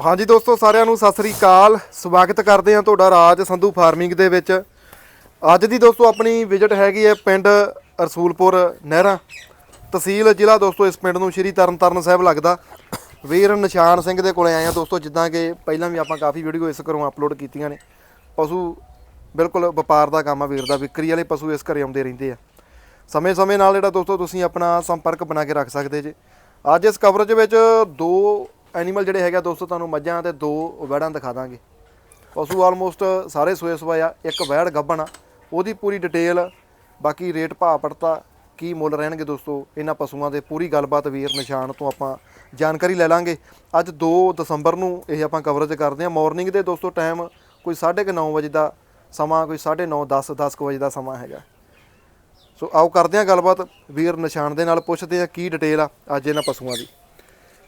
ਹਾਂਜੀ ਦੋਸਤੋ, ਸਾਰਿਆਂ ਨੂੰ ਸਤਿ ਸ੍ਰੀ ਅਕਾਲ। ਸਵਾਗਤ ਕਰਦੇ ਹਾਂ ਤੁਹਾਡਾ ਰਾਜ ਸੰਧੂ ਫਾਰਮਿੰਗ ਦੇ ਵਿੱਚ। ਅੱਜ ਦੀ ਦੋਸਤੋ, ਆਪਣੀ ਵਿਜ਼ਿਟ ਹੈਗੀ ਹੈ ਪਿੰਡ ਰਸੂਲਪੁਰ ਨਹਿਰਾ। ਤਹਿਸੀਲ ਜ਼ਿਲ੍ਹਾ ਦੋਸਤੋ, ਇਸ ਪਿੰਡ ਨੂੰ ਸ਼੍ਰੀ ਤਰਨਤਾਰਨ ਸਾਹਿਬ ਲੱਗਦਾ। ਵੀਰ ਨਿਸ਼ਾਨ ਸਿੰਘ ਦੇ ਕੋਲੇ ਆਏ ਆ ਦੋਸਤੋ, ਜਿੱਦਾਂ ਕਿ ਪਹਿਲਾਂ ਵੀ ਆਪਾਂ ਕਾਫੀ ਵੀਡੀਓ ਇਸ ਘਰੋਂ ਅਪਲੋਡ ਕੀਤੀਆਂ ਨੇ। ਪਸ਼ੂ ਬਿਲਕੁਲ ਵਪਾਰ ਦਾ ਕੰਮ ਆ ਵੀਰ ਦਾ, ਵਿਕਰੀ ਵਾਲੇ ਪਸ਼ੂ ਇਸ ਘਰੇ ਆਉਂਦੇ ਰਹਿੰਦੇ ਆ। ਸਮੇਂ-ਸਮੇਂ ਨਾਲ ਜਿਹੜਾ ਦੋਸਤੋ, ਤੁਸੀਂ ਆਪਣਾ ਸੰਪਰਕ ਬਣਾ ਕੇ ਰੱਖ ਸਕਦੇ ਜੇ। ਅੱਜ ਇਸ ਕਵਰੇਜ ਵਿੱਚ ਦੋ ਐਨੀਮਲ ਜਿਹੜੇ ਹੈਗੇ ਆ ਦੋਸਤੋ, ਤੁਹਾਨੂੰ ਮੱਝਾਂ ਤੇ ਦੋ ਵੈੜਾਂ ਦਿਖਾ ਦਾਂਗੇ। ਪਸ਼ੂ ਆਲਮੋਸਟ ਸਾਰੇ ਸੋਏ ਸਵਾਏ ਆ, ਇੱਕ ਵੈੜ ਗੱਭਣ ਆ, ਉਹਦੀ ਪੂਰੀ ਡਿਟੇਲ ਬਾਕੀ ਰੇਟ ਭਾਅ ਪੜਤਾ ਕੀ ਮੁੱਲ ਰਹਿਣਗੇ ਦੋਸਤੋ, ਇਹਨਾਂ ਪਸ਼ੂਆਂ ਦੇ ਪੂਰੀ ਗੱਲਬਾਤ ਵੀਰ ਨਿਸ਼ਾਨ ਤੋਂ ਆਪਾਂ ਜਾਣਕਾਰੀ ਲੈ ਲਾਂਗੇ। ਅੱਜ 2 ਦਸੰਬਰ ਨੂੰ ਇਹ ਆਪਾਂ ਕਵਰੇਜ ਕਰਦੇ ਹਾਂ। ਮਾਰਨਿੰਗ ਦੇ ਦੋਸਤੋ ਟਾਈਮ ਕੋਈ 9:30 ਵਜੇ ਦਾ ਸਮਾਂ, ਕੋਈ 9:30 10 10 ਕੁ ਵਜੇ ਦਾ ਸਮਾਂ ਹੈਗਾ। ਸੋ ਆਓ ਕਰਦੇ ਹਾਂ ਗੱਲਬਾਤ। ਵੀਰ ਨਿਸ਼ਾਨ ਦੇ ਨਾਲ ਪੁੱਛਦੇ ਆ ਕੀ ਡਿਟੇਲ ਆ ਅੱਜ ਇਹਨਾਂ ਪਸ਼ੂਆਂ ਦੀ।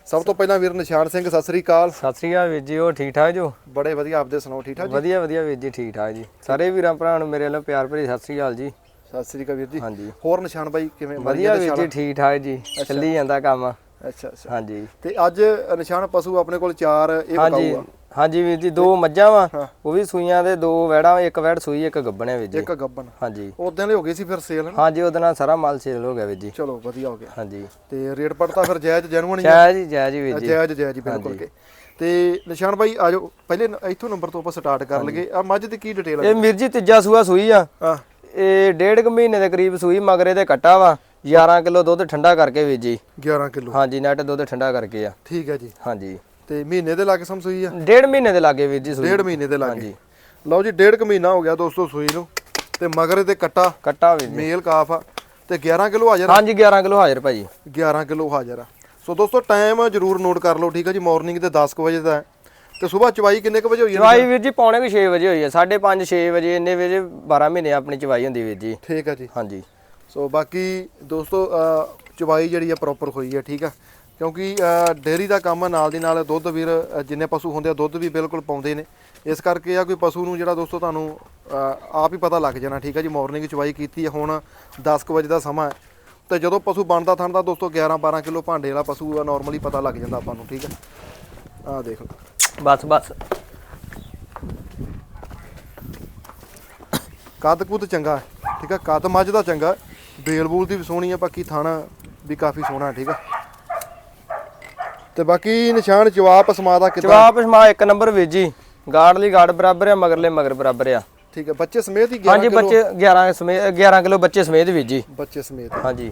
ਸਭ ਤੋਂ ਪਹਿਲਾਂ ਵੀਰ ਨਿਸ਼ਾਨ ਸਿੰਘ ਸਤਿ ਸ੍ਰੀ ਅਕਾਲ। ਸਤਿ ਸ੍ਰੀ ਅਕਾਲ ਵੀਰ ਜੀ ਉਹ ਠੀਕ ਠਾਕ ਜੋ? ਬੜੇ ਵਧੀਆ ਆਪਦੇ ਸੁਣਾਓ ਠੀਕ ਠਾਕ ਜੀ? ਵਧੀਆ ਵਧੀਆ ਵੀਰ ਜੀ ਠੀਕ ਠਾਕ ਜੀ। ਸਾਰੇ ਵੀਰਾਂ ਭਰਾਵਾਂ ਨੂੰ ਮੇਰੇ ਵੱਲੋਂ ਪਿਆਰ ਭਰੀ ਸਤਿ ਸ੍ਰੀ ਅਕਾਲ ਜੀ। ਸਤਿ ਸ੍ਰੀ ਅਕਾਲ ਵੀਰ ਜੀ। ਹਾਂਜੀ। ਹੋਰ ਨਿਸ਼ਾਨ ਬਾਈ ਕਿਵੇਂ? ਵਧੀਆ ਵੀਰ ਜੀ ਠੀਕ ਠਾਕ ਜੀ। ਚੱਲੀ ਜਾਂਦਾ ਕੰਮ। ਅੱਛਾ ਅੱਛਾ। ਹਾਂਜੀ। ਤੇ ਅੱਜ ਨਿਸ਼ਾਨ ਪਸ਼ੂ ਆਪਣੇ ਕੋਲ ਚਾਰ ਇਹ ਆ ਹਾਂਜੀ ਵੀਰ ਜੀ ਦੋ ਮੱਝਾਂ ਵਾ ਹਾਂ। ਉਹ ਵੀ ਸੂਈਆਂ ਦੇ ਦੋ ਵੈੜਾਂ ਇੱਕ ਵੈੜ ਸੂਈ ਇੱਕ ਗੱਬਣਿਆ ਵੀਰ ਜੀ। ਇੱਕ ਗੱਬਨ ਹਾਂਜੀ। ਉਦੋਂ ਦੇ ਹੋ ਗਈ ਸੀ ਫਿਰ ਸੇਲ ਹਨਾ ਹਾਂਜੀ ਉਹਦੇ ਨਾਲ ਸਾਰਾ ਮਾਲ ਸੇਲ ਹੋ ਗਿਆ ਵੀਰ ਜੀ। ਚਲੋ ਵਧੀਆ ਹੋ ਗਿਆ। ਹਾਂਜੀ। ਤੇ ਰੇਟ ਪੜਤਾ ਫਿਰ ਜਾਇਜ਼ ਜੈਨੂਨ ਹੀ ਆ। ਜੈ ਜੀ ਜੈ ਜੀ ਵੀਰ ਜੀ। ਜਾਇਜ਼ ਜਾਇਜ਼ ਹੀ ਬਿਲਕੁਲ ਕੇ ਤੇ ਨਿਸ਼ਾਨ ਬਾਈ ਆਜੋ ਪਹਿਲੇ ਇੱਥੋਂ ਨੰਬਰ ਤੋਂ ਆਪਾਂ ਸਟਾਰਟ ਕਰ ਲਈਏ। ਆ ਮੱਝ ਦੀ ਕੀ ਡਿਟੇਲ ਇਹ ਵੀਰ ਜੀ ਤੀਜਾ ਸੂਆ ਸੂਈ ਆ। ਆ ਇਹ ਡੇਢ ਕੁ ਮਹੀਨੇ ਦੇ ਕਰੀਬ ਸੂਈ ਮਗਰੇ ਤੇ ਕੱਟਾ ਵਾ। 11 ਕਿਲੋ ਦੁੱਧ ਠੰਡਾ ਕਰਕੇ ਵੀਰ ਜੀ। 11 ਕਿਲੋ। ਹਾਂਜੀ ਨੈਟ ਦੁੱਧ ਠੰਡਾ ਕਰਕੇ ਆ। ਠੀਕ ਹੈ ਜੀ। ਹਾਂਜੀ। ਤੇ ਮਹੀਨੇ ਦੇ ਲਾਗੇ ਸਮ ਸੂਈ ਆ? ਡੇਢ ਮਹੀਨੇ ਦੇ ਲਾਗੇ ਵੀਰ ਜੀ ਸੂਈ। ਡੇਢ ਮਹੀਨੇ ਦੇ ਲਾਗੇ। ਲਓ ਜੀ ਡੇਢ ਕੁ ਮਹੀਨਾ ਹੋ ਗਿਆ ਦੋਸਤੋ ਸੂਈ ਨੂੰ। ਤੇ ਮਗਰ ਤੇ ਕੱਟਾ। ਕੱਟਾ ਵੀਰ ਜੀ। ਮੇਲ ਕਾਫ ਆ। ਤੇ 11 ਕਿਲੋ ਹਾਜ਼ਰ ਆ। ਹਾਂਜੀ 11 ਕਿਲੋ ਹਾਜ਼ਰ ਭਾਜੀ। 11 ਕਿਲੋ ਹਾਜ਼ਰ ਆ। ਸੋ ਦੋਸਤੋ ਟਾਈਮ ਜਰੂਰ ਨੋਟ ਕਰ ਲਓ ਠੀਕ ਹੈ ਜੀ? ਮਾਰਨਿੰਗ ਦੇ 10 ਕੁ ਵਜੇ ਦਾ ਹੈ। ਤੇ ਸਵੇਰ ਚਵਾਈ ਕਿੰਨੇ ਕੁ ਵਜੇ ਹੋਈ ਹੈ ਚਵਾਈ ਵੀਰ ਜੀ ਪੌਣੇ ਕੁ 6 ਵਜੇ ਹੋਈ ਹੈ 5:30 6 ਵਜੇ ਇੰਨੇ ਵਜੇ 12 ਮਹੀਨੇ ਆਪਣੀ ਚਵਾਈ ਹੁੰਦੀ ਵੀਰ ਜੀ। ਠੀਕ ਹੈ ਜੀ। ਹਾਂਜੀ। ਸੋ ਬਾਕੀ ਦੋਸਤੋ ਚਵਾਈ ਜਿਹੜੀ ਆ ਪ੍ਰੋਪਰ ਹੋਈ ਹੈ ਠੀਕ ਆ? ਕਿਉਂਕਿ ਡੇਅਰੀ ਦਾ ਕੰਮ ਆ ਨਾਲ ਦੀ ਨਾਲ ਦੁੱਧ ਵੀਰ ਜਿੰਨੇ ਪਸ਼ੂ ਹੁੰਦੇ ਆ ਦੁੱਧ ਵੀ ਬਿਲਕੁਲ ਪਾਉਂਦੇ ਨੇ। ਇਸ ਕਰਕੇ ਆ ਕੋਈ ਪਸ਼ੂ ਨੂੰ ਜਿਹੜਾ ਦੋਸਤੋ ਤੁਹਾਨੂੰ ਆਪ ਹੀ ਪਤਾ ਲੱਗ ਜਾਣਾ ਠੀਕ ਹੈ ਜੀ? ਮਾਰਨਿੰਗ ਚਵਾਈ ਕੀਤੀ ਹੈ ਹੁਣ 10 ਕੁ ਵਜੇ ਦਾ ਸਮਾਂ ਹੈ। ਤੇ ਜਦੋਂ ਪਸ਼ੂ ਬਣਦਾ ਥਣਦਾ ਦੋਸਤੋ 11 12 ਕਿਲੋ ਭਾਂਡੇ ਵਾਲਾ ਪਸ਼ੂ ਆ ਨਾਰਮਲੀ ਪਤਾ ਲੱਗ ਜਾਂਦਾ ਆਪਾਂ ਨੂੰ ਠੀਕ ਹੈ ਆਹ ਦੇਖ ਲਓ। ਬਸ ਬਸ। ਕੱਦ ਕੁੱਦ ਚੰਗਾ ਠੀਕ ਹੈ ਕੱਦ ਮੱਝ ਦਾ ਚੰਗਾ। ਬੇਲ ਬੂਲ ਦੀ ਵੀ ਸੋਹਣੀ ਹੈ ਬਾਕੀ ਥਾਣਾ ਵੀ ਕਾਫੀ ਸੋਹਣਾ ਠੀਕ ਹੈ ਤੇ ਬਾਕੀ ਨਿਸ਼ਾਨ ਜਵਾਬ ਸਮਾ ਦਾ ਕਿਦਾਂ? ਜਵਾਬ ਸਮਾ ਇੱਕ ਨੰਬਰ ਵੀਰ ਜੀ ਗਾੜ ਬਰਾਬਰ ਆ ਮਗਰਲੇ ਮਗਰ ਬਰਾਬਰ ਆ। ਠੀਕ ਹੈ ਬੱਚੇ ਸਮੇਤ ਹੀ 11 ਹਾਂਜੀ ਬੱਚੇ 11 ਸਮੇਤ 11 ਕਿਲੋ ਬੱਚੇ ਸਮੇਤ ਵੀਰ ਜੀ। ਬੱਚੇ ਸਮੇਤ। ਹਾਂਜੀ।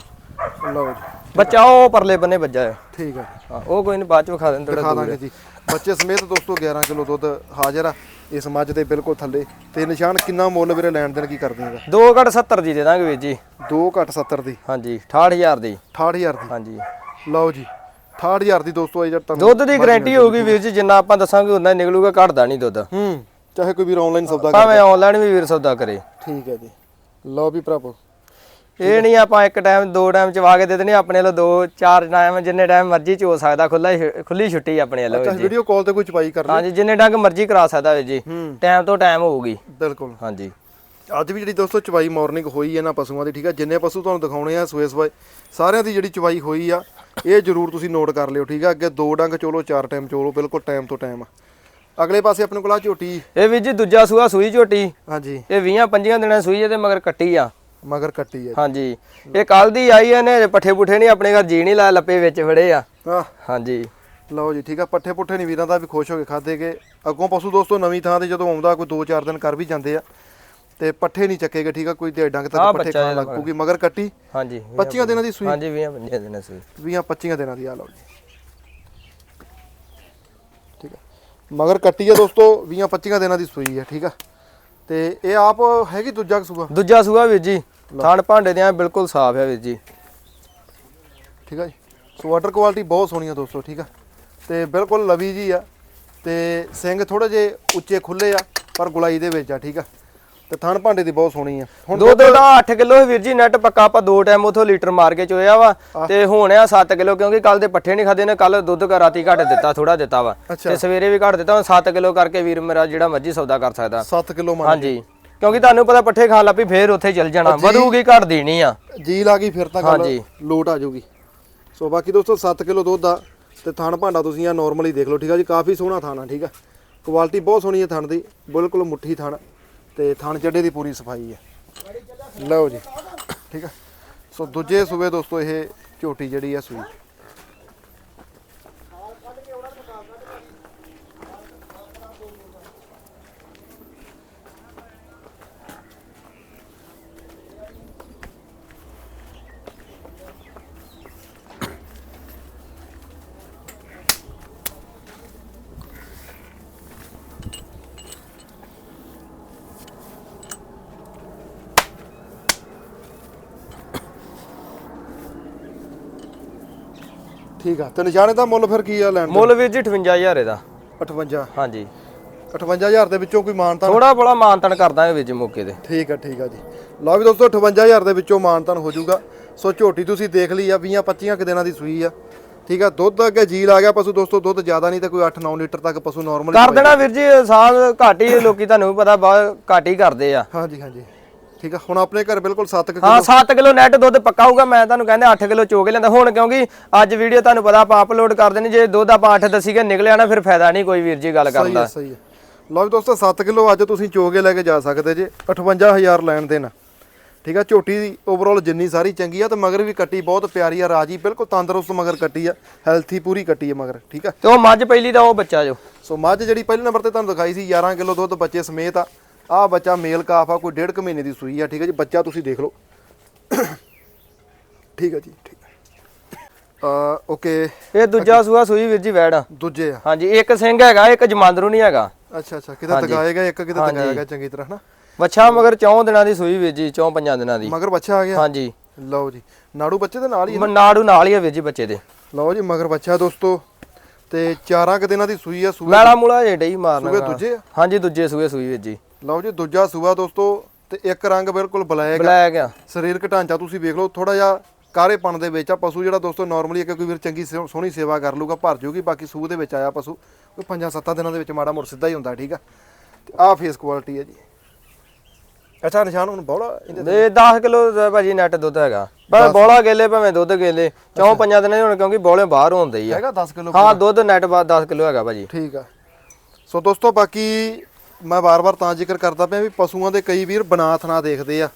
ਲਓ ਜੀ। ਬੱਚਾ ਉਹ ਪਰਲੇ ਬੰਨੇ ਵੱਜਾ ਹੈ ਠੀਕ ਹੈ। ਹਾਂ, ਉਹ ਕੋਈ ਨਹੀਂ ਬਾਅਦ ਚ ਵਿਖਾ ਦਿੰਦੇ ਦਿਖਾ ਦਾਂਗੇ ਜੀ। ਬੱਚੇ ਸਮੇਤ ਦੋਸਤੋ 11 ਕਿਲੋ ਦੁੱਧ ਹਾਜ਼ਰ ਆ ਇਸ ਮੱਝ ਦੇ ਬਿਲਕੁਲ ਥੱਲੇ। ਤੇ ਨਿਸ਼ਾਨ ਕਿੰਨਾ ਮੁੱਲ ਵੀਰੇ ਲੈਣ ਦੇਣ ਕੀ ਕਰਦੇ ਹੈਗਾ 2 ਘਟ 70 ਦੀ ਦੇ ਦਾਂਗੇ ਵੀਰ ਜੀ। 2 ਘੱਟ 70 ਦੀ। ਹਾਂਜੀ 68000 ਦੀ। 68000 ਦੀ। ਹਾਂਜੀ। ਲਓ ਜੀ। 68000 ਦੀ ਦੋਸਤੋ ਇਹ ਜਿਹੜਾ ਦੁੱਧ ਦੀ ਗਾਰੰਟੀ ਹੋਊਗੀ ਵੀਰ ਜੀ ਜਿੰਨਾ ਆਪਾਂ ਦੱਸਾਂਗੇ ਉਨਾ ਹੀ ਨਿਕਲੂਗਾ ਘਟਦਾ ਨਹੀਂ ਦੁੱਧ। ਹੂੰ। ਚਾਹੇ ਕੋਈ ਵੀਰ ਆਨਲਾਈਨ ਸੌਦਾ ਭਾਵੇਂ ਆਨਲਾਈਨ ਵੀ ਵੀਰ ਸੌਦਾ ਕਰੇ। ਠੀਕ ਹੈ ਜੀ। ਲਓ ਵੀ ਭਰਾਵੋ। ਇਹ ਨਹੀਂ ਆਪਾਂ ਇੱਕ ਟਾਈਮ ਦੋ ਟਾਈਮ ਚਵਾ ਕੇ ਦੇ ਦੇਣੀ ਆਪਣੇ ਵੱਲੋਂ ਦੋ ਚਾਰ ਟਾਈਮ ਜਿੰਨੇ ਟਾਈਮ ਮਰਜ਼ੀ ਚ ਹੋ ਸਕਦਾ ਖੁੱਲਾ ਖੁੱਲੀ ਛੁੱਟੀ ਆਪਣੇ ਵੱਲੋਂ ਅੱਛਾ ਵੀਡੀਓ ਕਾਲ ਤੇ ਕੋਈ ਚਪਾਈ ਕਰ ਹਾਂਜੀ ਜਿੰਨੇ ਡੰਗ ਮਰਜ਼ੀ ਕਰਾ ਸਕਦਾ ਵੀਰ ਜੀ। ਟਾਈਮ ਤੋਂ ਟਾਈਮ ਹੋਊਗੀ। ਬਿਲਕੁਲ। ਹਾਂਜੀ। ਅੱਜ ਵੀ ਜਿਹੜੀ ਦੋਸਤੋ ਚਵਾਈ ਮਾਰਨਿੰਗ ਹੋਈ ਹੈ ਇਹਨਾਂ ਪਸ਼ੂਆਂ ਦੀ ਠੀਕ ਹੈ? ਜਿੰਨੇ ਪਸ਼ੂ ਤੁਹਾਨੂੰ ਦਿਖਾਉਣੇ ਆ ਸਵੇਸ ਬਾਈ ਸਾਰਿਆਂ ਦੀ ਜਿਹੜੀ ਚਵਾਈ ਹੋਈ ਆ ਇਹ ਜਰੂਰ ਤੁਸੀਂ ਨੋਟ ਕਰ ਲਿਓ ਠੀਕ ਹੈ ਅੱਗੇ ਦੋ ਡੰਗ ਚੋਲੋ ਚਾਰ ਟਾਈਮ ਚੋਲੋ ਬਿਲਕੁਲ ਟਾਈਮ ਤੋਂ ਟਾਈਮ ਅਗਲੇ ਪਾਸੇ ਆਪਣੇ ਕੋਲ ਆ ਝੋਟੀ। ਇਹ ਵੀਰ ਜੀ ਦੂਜਾ ਸੂਆ ਸੂਈ ਝੋਟੀ। ਹਾਂਜੀ। ਇਹ 20 25 ਦਿਨਾਂ ਸੂਈ ਤੇ ਮਗਰ ਕੱਟੀ ਆ। ਮਗਰ ਕੱਟੀ ਹੈ ਹਾਂਜੀ। ਇਹ ਕੱਲ ਦੀ ਆਈ ਹੈ ਨੇ ਪੱਠੇ ਪੁੱਠੇ ਨਹੀਂ ਆਪਣੇ ਘਰ ਜੀ ਨਹੀਂ ਲਾਇਆ ਲੱਪੇ ਵਿੱਚ ਫੜੇ ਆ। ਆ ਹਾਂਜੀ। ਲਓ ਜੀ ਠੀਕ ਆ ਪੱਠੇ ਪੁੱਠੇ ਨਹੀਂ ਵੀਰਾਂ ਦਾ ਵੀ ਖੁਸ਼ ਹੋ ਕੇ ਖਾਦੇ ਕੇ ਅੱਗੋਂ ਪਸ਼ੂ ਦੋਸਤੋ ਨਵੀਂ ਥਾਂ ਤੇ ਜਦੋਂ ਆਉਂਦਾ ਕੋਈ 2-4 ਦਿਨ ਕਰ ਵੀ ਜਾਂਦੇ ਆ। ਤੇ ਪੱਠੇ ਨਹੀਂ ਚੱਕੇਗੇ ਠੀਕ ਆ? ਕੋਈ ਆਹ ਤੱਕ ਪੱਠੇ ਖਾਣ ਲੱਗ ਪੂਗੀ ਮਗਰ ਕੱਟੀ। ਹਾਂਜੀ 25 ਦਿਨਾਂ ਦੀ ਸੂਈ। ਹਾਂਜੀ 20 25 ਦਿਨਾਂ ਸੂਈ। 20 25 ਦਿਨਾਂ ਦੀ ਆ ਲਓ ਜੀ। ਠੀਕ ਆ। ਮਗਰ ਕੱਟੀ ਆ ਦੋਸਤੋ 20 25 ਦਿਨਾਂ ਦੀ ਸੂਈ ਆ ਠੀਕ ਆ? ਤੇ ਇਹ ਆਪ ਹੈਗੀ ਦੂਜਾ ਕਸੂਆ ਦੂਜਾ ਸੂਆ ਵੀਰ ਜੀ। ਥਣ ਭਾਂਡੇ ਦੇ ਆ ਬਿਲਕੁਲ ਸਾਫ਼ ਹੈ ਵੀਰ ਜੀ। ਠੀਕ ਆ ਜੀ। ਸੋ ਵਾਟਰ ਕੁਆਲਿਟੀ ਬਹੁਤ ਸੋਹਣੀ ਆ ਦੋਸਤੋ ਠੀਕ ਆ? ਤੇ ਬਿਲਕੁਲ ਲਵੀ ਜੀ ਆ। ਤੇ ਸਿੰਘ ਥੋੜੇ ਜੇ ਉੱਚੇ ਖੁੱਲੇ ਆ ਪਰ ਗੁਲਾਈ ਦੇ ਵਿੱਚ ਆ ਠੀਕ ਆ? ਤੇ ਥਣ ਭਾਂਡੇ ਦੀ ਬਹੁਤ ਸੋਹਣੀ ਆ। ਹੁਣ ਦੁੱਧ ਦਾ 8 ਕਿਲੋ ਵੀਰ ਜੀ ਨੈਟ ਪੱਕਾ ਆਪਾਂ ਦੋ ਟਾਈਮ ਉਥੋਂ ਲੀਟਰ ਮਾਰ ਕੇ ਚੋਇਆ ਵਾ ਤੇ ਹੁਣ ਆ 7 ਕਿਲੋ ਕਿਉਂਕਿ ਕੱਲ ਦੇ ਪੱਠੇ ਨਹੀਂ ਖਾਦੇ ਨੇ ਕੱਲ ਦੁੱਧ ਘਰ ਰਾਤੀ ਘੱਟ ਦਿੱਤਾ ਥੋੜਾ ਦਿੱਤਾ ਵਾ। ਤੇ ਸਵੇਰੇ ਵੀ ਘੱਟ ਦਿੱਤਾ ਹੁਣ 7 ਕਿਲੋ ਕਰਕੇ ਵੀਰ ਮੇਰਾ ਜਿਹੜਾ ਮਰਜ਼ੀ ਸੌਦਾ ਕਰ ਸਕਦਾ। 7 ਕਿਲੋ ਮੰਨ ਹਾਂਜੀ। ਕਿਉਂਕਿ ਤੁਹਾਨੂੰ ਪਤਾ ਪੱਠੇ ਖਾਣ ਲੱਪੀ ਫੇਰ ਉੱਥੇ ਚੱਲ ਜਾਣਾ ਵਧੂਗੀ ਘਟਦੀ ਨਹੀਂ ਆ। ਜੀ ਲਾ ਗਈ ਫਿਰ ਤਾਂ ਗੱਲ। ਲੋਟ ਆ ਜਾਊਗੀ। ਸੋ ਬਾਕੀ ਦੋਸਤੋ 7 ਕਿਲੋ ਦੁੱਧ ਆ ਤੇ ਥਣ ਭਾਂਡਾ ਤੁਸੀਂ ਆ ਨਾਰਮਲੀ ਦੇਖ ਲਓ ਠੀਕ ਆ ਜੀ? ਕਾਫੀ ਸੋਹਣਾ ਥਣ ਆ ਠੀਕ ਆ? ਕੁਆਲਿਟੀ ਬਹੁਤ ਸੋਹਣੀ ਹੈ ਥਣ ਦੀ ਬਿਲਕੁਲ ਮੁੱਠੀ ਥਣ। ਤੇ ਥਣ ਚੱਡੇ ਦੀ ਪੂਰੀ ਸਫ਼ਾਈ ਹੈ। ਲਓ ਜੀ, ਠੀਕ ਹੈ। ਸੋ ਦੂਜੇ ਸੂਬੇ ਦੋਸਤੋ, ਇਹ ਝੋਟੀ ਜਿਹੜੀ ਆ ਸੂਈ। ਠੀਕ ਆ। ਤੇ ਨਿਸ਼ਾਨੇ ਦਾ ਮੁੱਲ ਫਿਰ ਕੀ ਆ ਲੈਣ ਦਾ? ਮੁੱਲ ਵੀਰ ਜੀ 58000 ਇਹਦਾ। 58 ਹਾਂਜੀ। 58000 ਦੇ ਵਿੱਚੋਂ ਕੋਈ ਮਾਨਤਾ ਥੋੜਾ ਬੜਾ ਮਾਨਤਨ ਕਰ ਦਾਂਗੇ ਵੀਰ ਜੀ ਮੌਕੇ ਤੇ। ਠੀਕ ਆ ਠੀਕ ਆ ਜੀ। ਲਓ ਵੀ ਦੋਸਤੋ 58000 ਦੇ ਵਿੱਚੋਂ ਮਾਨਤਨ ਹੋ ਜਾਊਗਾ। ਸੋ ਝੋਟੀ ਤੁਸੀਂ ਦੇਖ ਲਈ ਆ 20 25 ਕੁ ਦਿਨਾਂ ਦੀ ਸੂਈ ਆ। ਠੀਕ ਆ ਦੁੱਧ ਅੱਗੇ ਜੀਲ ਆ ਗਿਆ ਪਸ਼ੂ ਦੋਸਤੋ ਦੁੱਧ ਜ਼ਿਆਦਾ ਨਹੀਂ ਤਾਂ ਕੋਈ 8-9 ਲੀਟਰ ਤੱਕ ਪਸ਼ੂ ਨਾਰਮਲ ਕਰ ਦੇਣਾ ਵੀਰ ਜੀ ਸਾਲ ਘੱਟ ਲੋਕੀ ਤੁਹਾਨੂੰ ਵੀ ਪਤਾ ਬਹੁਤ ਘੱਟ ਕਰਦੇ ਆ। ਹਾਂਜੀ ਹਾਂਜੀ। ਠੀਕ ਆ ਹੁਣ ਆਪਣੇ ਘਰ ਬਿਲਕੁਲ 7 ਕਿਲੋ ਹਾਂ 7 ਕਿਲੋ ਨੈਟ ਦੁੱਧ ਪੱਕਾ ਹੋਊਗਾ ਮੈਂ ਤੁਹਾਨੂੰ ਕਹਿੰਦਾ 8 ਕਿਲੋ ਚੋ ਕੇ ਲੈਂਦਾ ਹੁਣ ਕਿਉਂਕਿ ਅੱਜ ਵੀਡੀਓ ਤੁਹਾਨੂੰ ਪਤਾ ਆਪਾਂ ਅਪਲੋਡ ਕਰ ਦੇਣੀ ਜੇ ਦੁੱਧ ਆਪਾਂ 8 ਦੱਸੀਗੇ ਨਿਕਲਿਆ ਨਾ ਫਿਰ ਫਾਇਦਾ ਨਹੀਂ ਕੋਈ ਵੀਰ ਜੀ ਗੱਲ ਕਰਨ ਦਾ। ਹੈ ਸਹੀ ਹੈ ਲਓ ਵੀ ਦੋਸਤੋ 7 ਕਿਲੋ ਅੱਜ ਤੁਸੀਂ ਚੋਗੇ ਲੈ ਕੇ ਜਾ ਸਕਦੇ ਜੇ 58000 ਲੈਣ ਦੇਣ। ਠੀਕ ਆ ਝੋਟੀ ਦੀ ਓਵਰਆਲ ਜਿੰਨੀ ਸਾਰੀ ਚੰਗੀ ਆ ਤੇ ਮਗਰ ਵੀ ਕੱਟੀ ਬਹੁਤ ਪਿਆਰੀ ਆ ਰਾਜੀ ਬਿਲਕੁਲ ਤੰਦਰੁਸਤ ਮਗਰ ਕੱਟੀ ਆ ਹੈਲਥੀ ਪੂਰੀ ਕੱਟੀ ਆ ਮਗਰ ਠੀਕ ਆ। ਤੇ ਉਹ ਮੱਝ ਪਹਿਲੀ ਦਾ ਉਹ ਬੱਚਾ ਜੋ। ਸੋ ਮੱਝ ਜਿਹੜੀ ਪਹਿਲੇ ਨੰਬਰ ਤੇ ਤੁਹਾਨੂੰ ਦਿਖਾਈ ਸੀ 11 ਕਿਲੋ ਦੁੱਧ ਬੱਚੇ ਸਮੇਤ ਆ ਆ ਬੱਚਾ ਮੇਲ ਕਾਫ ਆ ਕੋਈ ਡੇਢ ਕੁ ਮਹੀਨੇ ਦੀ ਸੂਈ ਆ ਠੀਕ ਹੈ ਜੀ? ਬੱਚਾ ਤੁਸੀਂ ਦੇਖ ਲਓ। ਠੀਕ ਹੈ ਜੀ ਠੀਕ ਓਕੇ। ਇਹ ਦੂਜਾ ਸੂਆ ਸੂਈ ਵੀਰ ਜੀ ਵੈੜ ਆ। ਦੂਜੇ ਆ। ਹਾਂਜੀ ਇੱਕ ਸਿੰਘ ਹੈਗਾ ਇੱਕ ਜਮਾਂਦਰੂ ਨਹੀਂ ਹੈਗਾ। ਅੱਛਾ ਅੱਛਾ ਕਿਤੇ ਦਗਾਏਗਾ ਇੱਕ ਕਿਤੇ ਦਗਾਏਗਾ ਚੰਗੀ ਤਰ੍ਹਾਂ ਹਨਾ? ਬੱਚਾ ਮਗਰ 4 ਦਿਨਾਂ ਦੀ ਸੂਈ ਵੀਰ ਜੀ 4 ਪੰਜਾਂ ਦਿਨਾਂ ਦੀ। ਮਗਰ ਬੱਚਾ ਆ ਗਿਆ? ਹਾਂਜੀ। ਲਓ ਜੀ। ਨਾੜੂ ਬੱਚੇ ਦੇ ਨਾਲ ਹੀ। ਨਾੜੂ ਨਾਲ ਹੀ ਆ ਵੀਰ ਜੀ ਬੱਚੇ ਦੇ। ਲਓ ਜੀ ਮਗਰ ਬੱਚਾ ਦੋਸਤੋ। ਤੇ ਚਾਰਾਂ ਕੁ ਦਿਨਾਂ ਦੀ ਸੂਈ ਆ ਸੂਏ ਮੈਲਾ ਮੂਲਾ ਜੇ ਡਈ ਮਾਰਨਾ ਸੂਏ ਦੂਜੇ ਹਾਂਜੀ ਦੂਜੇ ਸੂਏ ਸੂਈ ਵੀਰ ਜੀ। ਲਓ ਜੀ ਦੂਜਾ ਸੂਆ ਦੋਸਤੋ ਤੇ ਇੱਕ ਰੰਗ ਬਿਲਕੁਲ ਬਲੈਕ ਬਲੈਕ ਆ। ਸਰੀਰਕ ਢਾਂਚਾ ਤੁਸੀਂ ਵੇਖ ਲਓ ਥੋੜਾ ਜਿਹਾ ਕਾਰੇਪਣ ਦੇ ਵਿੱਚ ਆ ਪਸ਼ੂ ਜਿਹੜਾ ਦੋਸਤੋ ਨਾਰਮਲੀ ਇੱਕ ਕੋਈ ਵੀਰ ਚੰਗੀ ਸੋ- ਸੋਹਣੀ ਸੇਵਾ ਕਰ ਲੂਗਾ ਭਰ ਜੂਗੀ ਬਾਕੀ ਸੂਹ ਦੇ ਵਿੱਚ ਆਇਆ ਪਸ਼ੂ। ਕੋਈ ਪੰਜਾਂ ਸੱਤਾਂ ਦਿਨਾਂ ਦੇ ਵਿੱਚ ਮਾੜਾ ਮੋੜ ਸਿੱਧਾ ਹੀ ਹੁੰਦਾ ਠੀਕ ਆ। ਤੇ ਆਹ ਫੇਸ ਕੁਆਲਿਟੀ ਹੈ ਜੀ। ਅੱਛਾ ਨਿਸ਼ਾਨ ਹੁਣ ਬੋਲਾ ਇਹਦੇ ਦੇ 10 ਕਿਲੋ ਦਾ ਭਾਜੀ ਨੈਟ ਦੁੱਧ ਹੈਗਾ। ਭਾਵੇਂ ਬੋਲਾ ਗੇਲੇ ਭਾਵੇਂ ਦੁੱਧ ਗੇਲੇ ਚੌਂ ਪੰਜਾਂ ਦਿਨਾਂ ਦੀ ਹੁਣ ਕਿਉਂਕਿ ਬੋਲੇ ਬਾਹਰ ਹੁੰਦੇ ਹੀ ਆ। ਹੈਗਾ 10 ਕਿਲੋ ਹਾਂ ਦੁੱਧ ਨੈਟ ਬਾਅਦ 10 ਕਿਲੋ ਹੈਗਾ ਭਾਜੀ। ਠੀਕ ਆ। ਸੋ ਦੋਸਤੋ ਬਾਕੀ ਮੈਂ ਵਾਰ-ਵਾਰ ਤਾਂ ਜ਼ਿਕਰ ਕਰਦਾ ਪਿਆ ਵੀ ਪਸ਼ੂਆਂ ਦੇ ਕਈ ਵੀਰ ਬਨਾਥ ਨਾ ਦੇਖਦੇ ਆ।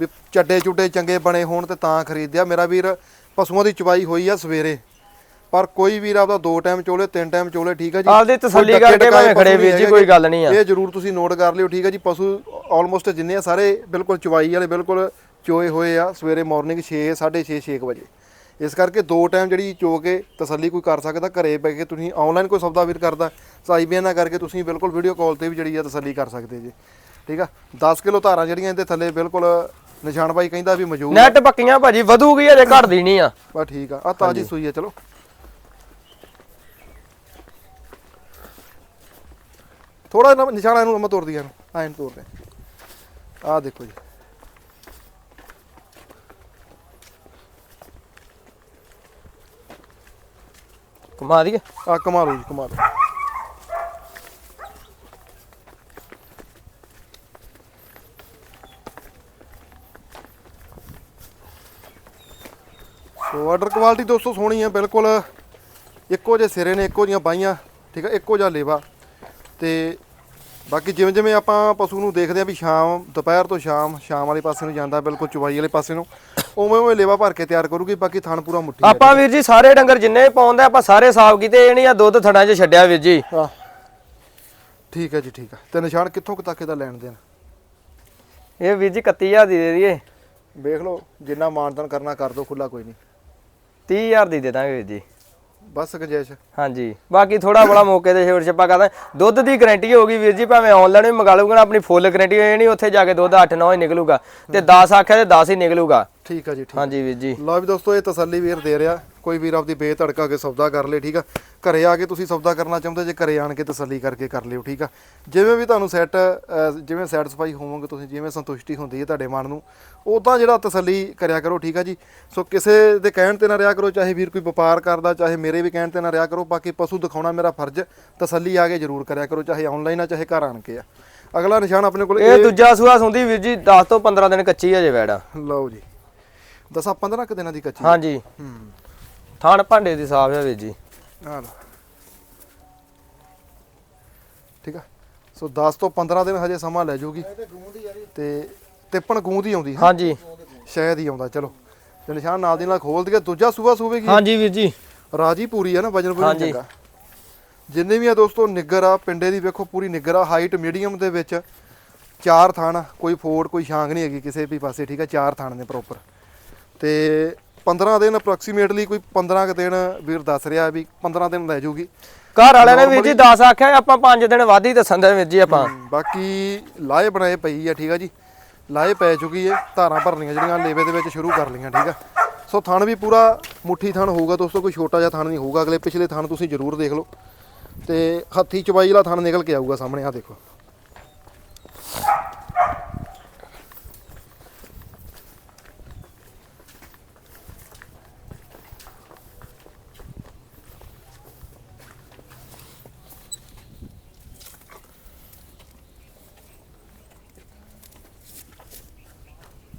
ਵੀ ਚੱਡੇ ਚੁੱਡੇ ਚੰਗੇ ਬਣੇ ਹੋਣ ਤੇ ਤਾਂ ਖਰੀਦਿਆ। ਮੇਰਾ ਵੀਰ ਪਸ਼ੂਆਂ ਦੀ ਚਵਾਈ ਹੋਈ ਆ ਸਵੇਰੇ। ਪਰ ਕੋਈ ਵੀਰ ਆਪਦਾ ਦੋ ਟਾਈਮ ਚੋਲੇ ਤਿੰਨ ਟਾਈਮ ਚੋਲੇ ਠੀਕ ਆ ਜੀ? ਆਪਦੀ ਤਸੱਲੀ ਕਰਕੇ ਭਾਵੇਂ ਖੜੇ ਵੀਰ ਜੀ ਕੋਈ। ਗੱਲ ਨਹੀਂ ਆ। ਇਹ ਜਰੂਰ ਤੁਸੀਂ ਨੋਟ ਕਰ ਲਿਓ ਠੀਕ ਆ ਜੀ? ਪਸ਼ੂ ਆਲਮੋਸਟ ਜਿੰਨੇ ਆ ਸਾਰੇ ਬਿਲਕੁਲ ਚਵਾਈ ਵਾਲੇ ਬਿਲਕੁਲ ਚੋਏ ਹੋਏ ਆ ਸਵੇਰੇ ਮਾਰਨਿੰਗ 6 6:30 6 ਵਜੇ। ਇਸ ਕਰਕੇ ਦੋ ਟਾਈਮ ਜਿਹੜੀ ਚੋ ਕੇ ਤਸੱਲੀ ਕੋਈ ਕਰ ਸਕਦਾ ਘਰੇ ਬੈ ਕੇ ਤੁਸੀਂ ਆਨਲਾਈਨ ਕੋਈ ਸੌਦਾ ਵੀਰ ਕਰਦਾ ਸਾਈ ਬਿਆਨਾ ਕਰਕੇ ਤੁਸੀਂ ਬਿਲਕੁਲ ਵੀਡੀਓ ਕਾਲ ਤੇ ਵੀ ਜਿਹੜੀ ਆ ਤਸੱਲੀ ਕਰ ਸਕਦੇ ਜੀ। ਠੀਕ ਆ? 10 ਕਿਲੋ ਧਾਰਾਂ ਜਿਹੜੀਆਂ ਇਹਦੇ ਥੱਲੇ ਬਿਲਕੁਲ ਨਿਸ਼ਾਨ ਬਾਈ ਕਹਿੰਦਾ ਵੀ ਮੌਜੂਦ ਨੈਟ ਪੱਕੀਆਂ ਭਾਜੀ ਵਧੂਗੀ ਅਜੇ ਘਟਦੀ ਨਹੀਂ ਆ। ਬਸ ਠੀਕ ਆ ਆ ਤਾਜੀ ਸੂਈ ਆ ਚਲੋ। ਥੋੜਾ ਨਿਸ਼ਾਨਾ ਇਹਨੂੰ ਮੈਂ ਤੋੜ ਦਿਆਂ ਇਹਨੂੰ ਤੋੜ ਦੇ। ਆ ਦੇਖੋ ਜੀ। ਕਮਾ ਦਈਏ? ਆ ਲਓ ਜੀ ਕਮਾਲ ਸੋ ਆਰਡਰ ਕੁਆਲਿਟੀ ਦੋਸਤੋ ਸੋਹਣੀ ਹੈ ਬਿਲਕੁਲ ਇੱਕੋ ਜਿਹੇ ਸਿਰੇ ਨੇ, ਇੱਕੋ ਜੀਆਂ ਬਾਈਆਂ, ਠੀਕ ਹੈ ਇੱਕੋ ਜਿਹਾ ਲੇਵਾ। ਤੇ ਬਾਕੀ ਜਿਵੇਂ ਜਿਵੇਂ ਆਪਾਂ ਪਸ਼ੂ ਨੂੰ ਦੇਖਦੇ ਆ ਵੀ ਸ਼ਾਮ, ਦੁਪਹਿਰ ਤੋਂ ਸ਼ਾਮ ਸ਼ਾਮ ਵਾਲੇ ਪਾਸੇ ਨੂੰ ਜਾਂਦਾ, ਬਿਲਕੁਲ ਚੁਵਾਈ ਵਾਲੇ ਪਾਸੇ ਨੂੰ ਉਵੇਂ ਉਵੇਂ ਲੇਵਾ ਭਰ ਕੇ ਤਿਆਰ ਕਰੂਗੀ ਬਾਕੀ ਥਣ ਪੂਰਾ ਮੁੱਠੀ। ਆਪਾਂ ਵੀਰ ਜੀ ਸਾਰੇ ਡੰਗਰ ਜਿੰਨੇ ਪਾਉਂਦੇ ਆਪਾਂ ਸਾਰੇ ਸਾਫ਼ ਕੀਤੇ ਇਹ ਨਹੀਂ ਆ ਦੁੱਧ ਥੜਾਂ 'ਚ ਛੱਡਿਆ ਵੀਰ ਜੀ। ਠੀਕ ਹੈ ਜੀ ਠੀਕ ਹੈ। ਤੇ ਨਿਸ਼ਾਨ ਕਿੱਥੋਂ ਕੁ ਤੱਕ ਇਹਦਾ ਲੈਣ ਦੇਣ? ਇਹ ਵੀਰ ਜੀ 31000 ਦੀ ਦੇ ਦਈਏ। ਵੇਖ ਲਓ ਜਿੰਨਾ ਮਾਨਤਨ ਕਰਨਾ ਕਰ ਦੋ ਖੁੱਲਾ ਕੋਈ ਨਹੀਂ। 30000 ਦੀ ਦੇ ਦਾਂਗੇ ਵੀਰ ਜੀ। ਬਸ ਗਜੈਸ਼ ਹਾਂਜੀ। ਬਾਕੀ ਥੋੜਾ ਬੜਾ ਮੌਕੇ ਤੇ ਛੇੜ ਛੱਪਾ ਕਰਦਾ। ਦੁੱਧ ਦੀ ਗਾਰੰਟੀ ਹੋਗੀ ਵੀਰ ਜੀ ਭਾਵੇਂ ਆਨਲਾਈਨ ਵੀ ਮੰਗਾ ਲਊਗਾ ਨਾ ਆਪਣੀ ਫੁੱਲ ਗਾਰੰਟੀ ਇਹ ਨਹੀਂ ਉੱਥੇ ਜਾ ਕੇ ਦੁੱਧ 8-9 ਹੀ ਨਿਕਲੂਗਾ। ਤੇ 10 ਆਖਿਆ ਤੇ 10 ਹੀ ਨਿਕਲੂਗਾ। ਠੀਕ ਹੈ ਜੀ ਠੀਕ ਹਾਂਜੀ ਵੀਰ ਜੀ। ਲਓ ਵੀ ਦੋਸਤੋ ਇਹ ਤਸੱਲੀ ਵੀਰ ਦੇ ਰਿਹਾ। ਕੋਈ ਵੀਰ ਆਪਦੀ ਬੇਧੜਕਾ ਕੇ ਸੌਦਾ ਕਰ ਲੇ ਠੀਕ ਆ। ਘਰੇ ਆ ਕੇ ਤੁਸੀਂ ਸੌਦਾ ਕਰਨਾ ਚਾਹੁੰਦੇ ਜੇ ਘਰੇ ਆਣ ਕੇ ਤਸੱਲੀ ਕਰਕੇ ਕਰ ਲਿਓ ਠੀਕ ਆ। ਜਿਵੇਂ ਵੀ ਤੁਹਾਨੂੰ ਸੈੱਟ ਜਿਵੇਂ ਸੈਟੀਸਫਾਈ ਹੋਵੋਗੇ ਤੁਸੀਂ ਜਿਵੇਂ ਸੰਤੁਸ਼ਟੀ ਹੁੰਦੀ ਹੈ ਤੁਹਾਡੇ ਮਨ ਨੂੰ ਉਦਾਂ ਜਿਹੜਾ ਤਸੱਲੀ ਕਰਿਆ ਕਰੋ ਠੀਕ ਆ ਜੀ। ਸੋ ਕਿਸੇ ਦੇ ਕਹਿਣ ਤੇ ਨਾ ਰਿਹਾ ਕਰੋ ਚਾਹੇ ਵੀਰ ਕੋਈ ਵਪਾਰ ਕਰਦਾ ਚਾਹੇ ਮੇਰੇ ਵੀ ਕਹਿਣ ਤੇ ਨਾ ਰਿਹਾ ਕਰੋ ਬਾਕੀ ਪਸ਼ੂ ਦਿਖਾਉਣਾ ਮੇਰਾ ਫਰਜ਼ ਤਸੱਲੀ ਆ ਕੇ ਜ਼ਰੂਰ ਕਰਿਆ ਕਰੋ ਚਾਹੇ ਆਨਲਾਈਨ ਆ ਚਾਹੇ ਘਰ ਆਣ ਕੇ ਆ। ਅਗਲਾ ਨਿਸ਼ਾਨ ਆਪਣੇ ਕੋਲ ਇਹ ਦੂਜਾ ਸੂਆ ਸੁੰਦੀ ਵੀਰ ਜੀ 10 ਤੋਂ 15 ਦਿਨ ਕੱਚੀ ਹੈ ਜੇ ਵੈੜਾ ਲਓ ਜੀ। ਦਸਾਂ 15 ਕੁ ਦਿਨਾਂ ਦੀ ਕੱਚੀ। ਹਾਂਜੀ। ਹੂੰ। ਥਾਣ ਭਾਂਡੇ ਦੀ ਸਾਫ਼ ਹੈ ਵੀਰ ਜੀ। ਲਓ। ਠੀਕ ਆ। ਸੋ 10 ਤੋਂ 15 ਦਿਨ ਹਜੇ ਸਮਾਂ ਲੈ ਜਾਊਗੀ ਤੇ ਤਿੱਪਣ ਗੂੰਦ ਹੀ ਆਉਂਦੀ ਹੈ ਹਾਂਜੀ। ਸ਼ਾਇਦ ਹੀ ਆਉਂਦਾ ਚਲੋ। ਤੇ ਨਿਸ਼ਾਨ ਨਾਲ ਦੀ ਨਾਲ ਖੋਲ ਦਈਏ ਦੂਜਾ ਸੂਆ ਸੂਵੇਗੀ ਹਾਂਜੀ ਵੀਰ ਜੀ। ਰਾਜੀ ਪੂਰੀ ਆ ਨਾ ਵਜਨ ਪੂਰੀ। ਚੰਗਾ। ਜਿੰਨੇ ਵੀ ਆ ਦੋਸਤੋ ਨਿੱਗਰ ਆ ਪਿੰਡੇ ਦੀ ਵੇਖੋ ਪੂਰੀ ਨਿੱਗਰ ਆ ਹਾਈਟ ਮੀਡੀਅਮ ਦੇ ਵਿੱਚ। ਚਾਰ ਥਣ ਕੋਈ ਫੋੜ ਕੋਈ ਛਾਂਗ ਨਹੀਂ ਹੈਗੀ ਕਿਸੇ ਵੀ ਪਾਸੇ ਠੀਕ ਆ? ਚਾਰ ਥਣ ਨੇ ਪ੍ਰੋਪਰ ਤੇ 15 ਦਿਨ ਅਪਰੋਕਸੀਮੇਟਲੀ ਕੋਈ 15 ਕੁ ਦਿਨ ਵੀਰ ਦੱਸ ਰਿਹਾ ਵੀ 15 ਦਿਨ ਲੈ ਜਾਊਗੀ ਘਰ ਵਾਲਿਆਂ ਨੇ ਵੀਰ ਜੀ 10 ਆਖਿਆ ਆਪਾਂ 5 ਦਿਨ ਵੱਧ ਦੱਸਣ ਦੇ ਵੀਰ ਜੀ ਆਪਾਂ। ਬਾਕੀ ਲਾਏ ਬਣਾਏ ਪਈ ਆ ਠੀਕ ਆ ਜੀ। ਲਾਏ ਪੈ ਚੁੱਕੀ ਹੈ ਧਾਰਾਂ ਭਰਨੀਆਂ ਜਿਹੜੀਆਂ ਲੇਵੇ ਦੇ ਵਿੱਚ ਸ਼ੁਰੂ ਕਰ ਲਈਆਂ ਠੀਕ ਆ। ਸੋ ਥਣ ਵੀ ਪੂਰਾ ਮੁੱਠੀ ਥਣ ਹੋਊਗਾ ਦੋਸਤੋ ਕੋਈ ਛੋਟਾ ਜਿਹਾ ਥਣ ਨਹੀਂ ਹੋਊਗਾ। ਅਗਲੇ ਪਿਛਲੇ ਥਣ ਤੁਸੀਂ ਜ਼ਰੂਰ ਦੇਖ ਲਓ। ਤੇ ਹੱਥੀ ਚਵਾਈ ਵਾਲਾ ਥਣ ਨਿਕਲ ਕੇ ਆਊਗਾ ਸਾਹਮਣੇ ਆ ਦੇਖੋ।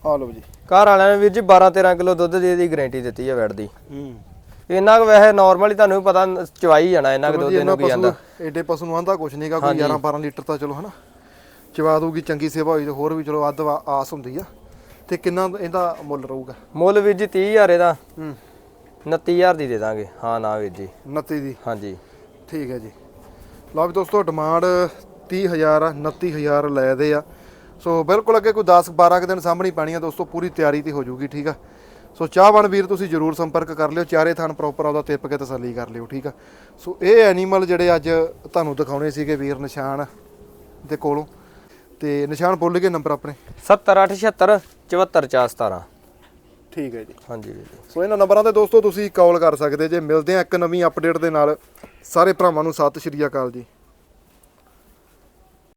ਆ ਲਓ ਜੀ। ਘਰ ਵਾਲਿਆਂ ਨੇ ਵੀਰ ਜੀ 12 13 ਕਿਲੋ ਦੁੱਧ ਦੀ ਇਹਦੀ ਗਾਰੰਟੀ ਦਿੱਤੀ ਹੈ ਵੈੜ ਦੀ। ਹੂੰ। ਇੰਨਾ ਕੁ ਵੈਸੇ ਨਾਰਮਲੀ ਤੁਹਾਨੂੰ ਵੀ ਪਤਾ ਚਵਾਈ ਜਾਣਾ ਇਹਨਾਂ ਕੁ ਦੁੱਧ ਇਹਨਾਂ ਕੀ ਜਾਂਦਾ ਏਡੇ ਪਸ਼ੂ ਨੂੰ ਆਂਦਾ ਕੁਛ ਨਹੀਂਗਾ ਕੋਈ 11 12 ਲੀਟਰ ਤਾਂ ਚਲੋ ਹਨਾ। ਚਵਾ ਦੂਗੀ ਚੰਗੀ ਸੇਵਾ ਹੋਈ ਤੇ ਹੋਰ ਵੀ ਚਲੋ ਅੱਧ ਆਸ ਹੁੰਦੀ ਆ। ਤੇ ਕਿੰਨਾ ਇਹਦਾ ਮੁੱਲ ਰਹੂਗਾ? ਮੁੱਲ ਵੀਰ ਜੀ 30000 ਇਹਦਾ। ਹੂੰ। 29000 ਦੀ ਦੇ ਦਾਂਗੇ। ਹਾਂ ਨਾ ਵੀਰ ਜੀ। 29 ਦੀ? ਹਾਂਜੀ। ਠੀਕ ਹੈ ਜੀ। ਲਓ ਵੀ ਦੋਸਤੋ ਡਿਮਾਂਡ 30000 ਆ 29000 ਲੈ ਦੇ ਆ। ਸੋ ਬਿਲਕੁਲ ਅੱਗੇ ਕੋਈ 10 12 ਕੁ ਦਿਨ ਸਾਹਮਣੀ ਪੈਣੀ ਆ ਦੋਸਤੋ ਪੂਰੀ ਤਿਆਰੀ ਤੇ ਹੋ ਜਾਊਗੀ ਠੀਕ ਆ? ਸੋ ਚਾਹਵਾਨ ਵੀਰ ਤੁਸੀਂ ਜਰੂਰ ਸੰਪਰਕ ਕਰ ਲਿਓ ਚਾਰੇ ਥਣ ਪ੍ਰੋਪਰ ਆਪਦਾ ਟਿੱਪ ਕੇ ਤਸੱਲੀ ਕਰ ਲਿਓ ਠੀਕ ਆ? ਸੋ ਇਹ ਐਨੀਮਲ ਜਿਹੜੇ ਅੱਜ ਤੁਹਾਨੂੰ ਦਿਖਾਉਣੇ ਸੀਗੇ ਵੀਰ ਨਿਸ਼ਾਨ ਦੇ ਕੋਲੋਂ ਤੇ ਨਿਸ਼ਾਨ ਬੋਲ ਕੇ ਨੰਬਰ ਆਪਣੇ? 70876 74417 ਠੀਕ ਹੈ ਜੀ। ਹਾਂਜੀ ਵੀਰ ਜੀ। ਸੋ ਇਹਨਾਂ ਨੰਬਰਾਂ ਤੇ ਦੋਸਤੋ ਤੁਸੀਂ ਕਾਲ ਕਰ ਸਕਦੇ ਜੇ ਮਿਲਦੇ ਆ ਇੱਕ ਨਵੀਂ ਅਪਡੇਟ ਦੇ ਨਾਲ। ਸਾਰੇ ਭਰਾਵਾਂ ਨੂੰ ਸਤਿ ਸ਼੍ਰੀ ਅਕਾਲ ਜੀ।